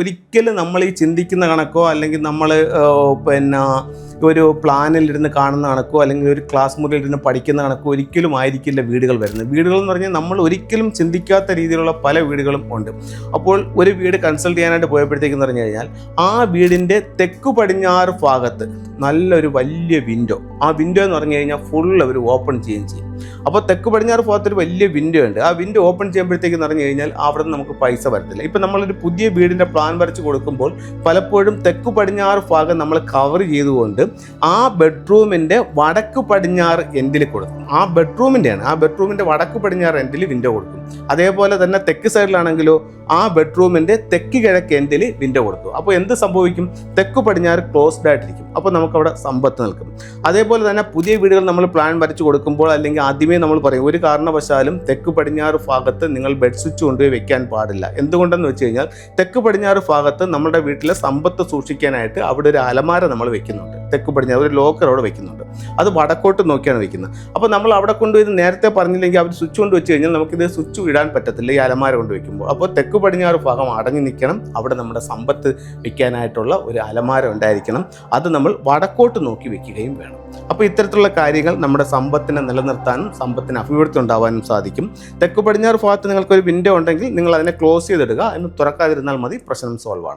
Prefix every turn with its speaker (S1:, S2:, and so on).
S1: ഒരിക്കലും നമ്മൾ ഈ ചിന്തിക്കുന്ന കണക്കോ അല്ലെങ്കിൽ നമ്മൾ പിന്നെ ഒരു പ്ലാനിൽ ഇരുന്ന് കാണുന്ന കണക്കോ അല്ലെങ്കിൽ ഒരു ക്ലാസ് മുറിയിൽ ഇരുന്ന് പഠിക്കുന്ന കണക്കോ ഒരിക്കലും ആയിരിക്കില്ല വീടുകൾ വരുന്നത്. വീടുകൾ എന്ന് പറഞ്ഞാൽ നമ്മൾ ഒരിക്കലും ചിന്തിക്കാത്ത രീതിയിലുള്ള പല വീടുകളും ഉണ്ട്. അപ്പോൾ ഒരു വീട് കൺസൾട്ട് ചെയ്യാനായിട്ട് പോയപ്പോഴത്തേക്കെന്ന് പറഞ്ഞു കഴിഞ്ഞാൽ ആ വീടിന്റെ തെക്ക് പടിഞ്ഞാറ് ഭാഗത്ത് നല്ലൊരു വലിയ വിൻഡോ ആ വിൻഡോ എന്ന് പറഞ്ഞു കഴിഞ്ഞാൽ ഫുൾ അവർ ഓപ്പൺ ചെയ്യുകയും ചെയ്യും. അപ്പോൾ തെക്ക് പടിഞ്ഞാറ് ഭാഗത്തൊരു വലിയ വിൻഡോ ഉണ്ട്. ആ വിൻഡോ ഓപ്പൺ ചെയ്യുമ്പോഴത്തേക്കെന്ന് പറഞ്ഞു കഴിഞ്ഞാൽ അവിടെ നമുക്ക് പൈസ വരത്തില്ല. ഇപ്പം നമ്മളൊരു പുതിയ വീടിന്റെ പ്ലാൻ വരച്ച് കൊടുക്കുമ്പോൾ പലപ്പോഴും തെക്ക് പടിഞ്ഞാറ് ഭാഗം നമ്മൾ കവർ ചെയ്തുകൊണ്ട് ആ ബെഡ്റൂമിന്റെ വടക്ക് പടിഞ്ഞാറ് എൻഡിൽ കൊടുക്കും. ആ ബെഡ്റൂമിന്റെയാണ് ആ ബെഡ്റൂമിന്റെ വടക്ക് പടിഞ്ഞാറ് എൻഡിൽ വിൻഡോ കൊടുക്കും. അതേപോലെ തന്നെ തെക്ക് സൈഡിലാണെങ്കിലോ ആ ബെഡ്റൂമിന്റെ തെക്ക് കിഴക്ക് എൻഡിൽ വിൻഡോ കൊടുത്തു. അപ്പോൾ എന്ത് സംഭവിക്കും? തെക്ക് പടിഞ്ഞാറ് ക്ലോസ്ഡ് ആയിട്ടിരിക്കും. അപ്പോൾ നമുക്കവിടെ സമ്പത്ത് നിൽക്കും. അതേപോലെ തന്നെ പുതിയ വീടുകൾ നമ്മൾ പ്ലാൻ വരച്ചു കൊടുക്കുമ്പോൾ അല്ലെങ്കിൽ ആദ്യമേ നമ്മൾ പറയും ഒരു കാരണവശാലും തെക്ക് പടിഞ്ഞാറ് ഭാഗത്ത് നിങ്ങൾ ബെഡ് സ്വിച്ച് കൊണ്ടുപോയി വെക്കാൻ പാടില്ല. എന്തുകൊണ്ടെന്ന് വെച്ച് കഴിഞ്ഞാൽ തെക്ക് പടിഞ്ഞാറ് ഭാഗത്ത് നമ്മുടെ വീട്ടിലെ സമ്പത്ത് സൂക്ഷിക്കാനായിട്ട് അവിടെ ഒരു അലമാര നമ്മൾ വെക്കുന്നുണ്ട്. തെക്ക് പടിഞ്ഞാറ് ഒരു ലോക്കർ അവിടെ വെക്കുന്നുണ്ട്. അത് വടക്കോട്ട് നോക്കിയാണ് വെക്കുന്നത് അപ്പോൾ നമ്മൾ അവിടെ കൊണ്ടുപോയി നേരത്തെ പറഞ്ഞില്ലെങ്കിൽ അവർ സ്വിച്ച് കൊണ്ട് വെച്ച് കഴിഞ്ഞാൽ നമുക്കിത് സ്വിച്ച് ഇടാൻ പറ്റത്തില്ല ഈ അലമാര കൊണ്ട് വെക്കുമ്പോൾ. അപ്പോൾ തെക്ക് പടിഞ്ഞാറ് ഭാഗം അടഞ്ഞു നിൽക്കണം. അവിടെ നമ്മുടെ സമ്പത്ത് വെക്കാനായിട്ടുള്ള ഒരു അലമാര ഉണ്ടായിരിക്കണം. അത് നമ്മൾ വടക്കോട്ട് നോക്കി വെക്കുകയും വേണം. അപ്പോൾ ഇത്തരത്തിലുള്ള കാര്യങ്ങൾ നമ്മുടെ സമ്പത്തിനെ നിലനിർത്താനും സമ്പത്തിന് അഭിവൃദ്ധി ഉണ്ടാവാനും സാധിക്കും. തെക്ക് പടിഞ്ഞാറ് ഭാഗത്ത് നിങ്ങൾക്കൊരു വിൻഡോ ഉണ്ടെങ്കിൽ നിങ്ങൾ അതിനെ ക്ലോസ് ചെയ്തിടുക. എന്ന് തുറക്കാതിരുന്നാൽ മതി. പ്രശ്നം സോൾവ് ആണ്.